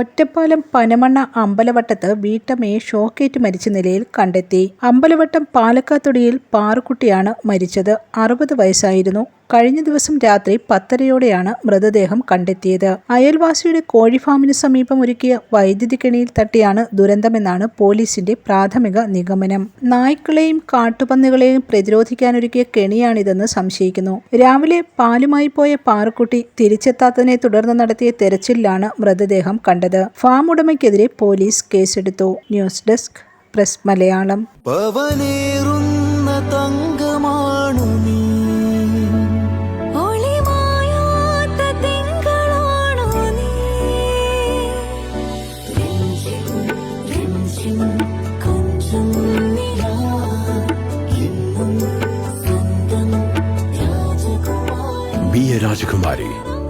ഒറ്റപ്പാലം പനമണ്ണ അമ്പലവട്ടത്ത് വീട്ടമ്മയെ ഷോക്കേറ്റ് മരിച്ച നിലയിൽ കണ്ടെത്തി. അമ്പലവട്ടം പാലക്കാത്തൊടിയിൽ പാറുക്കുട്ടിയാണ് മരിച്ചത്. അറുപത് വയസ്സായിരുന്നു. കഴിഞ്ഞ ദിവസം രാത്രി പത്തരയോടെയാണ് മൃതദേഹം കണ്ടെത്തിയത്. അയൽവാസിയുടെ കോഴിഫാമിന് സമീപം ഒരുക്കിയ വൈദ്യുതി കെണിയിൽ തട്ടിയാണ് ദുരന്തമെന്നാണ് പോലീസിന്റെ പ്രാഥമിക നിഗമനം. നായ്ക്കളെയും കാട്ടുപന്നികളെയും പ്രതിരോധിക്കാനൊരുക്കിയ കെണിയാണിതെന്ന് സംശയിക്കുന്നു. രാവിലെ പാലുമായി പോയ പാറുക്കുട്ടി തിരിച്ചെത്താത്തതിനെ തുടർന്ന് നടത്തിയ തെരച്ചിലിലാണ് മൃതദേഹം കണ്ടത് ഫാം ഉടമയ്ക്കെതിരെ പോലീസ് കേസെടുത്തു. News desk press Malayalam. രാജകുമാരി തങ്കമാണു നീ. ഒളിമായാത്ത തിങ്കളാണു നീ രഞ്ജിം രഞ്ജിം കൊഞ്ചും നിലാ എന്നും സ്വന്തം രാജകുമാരി Be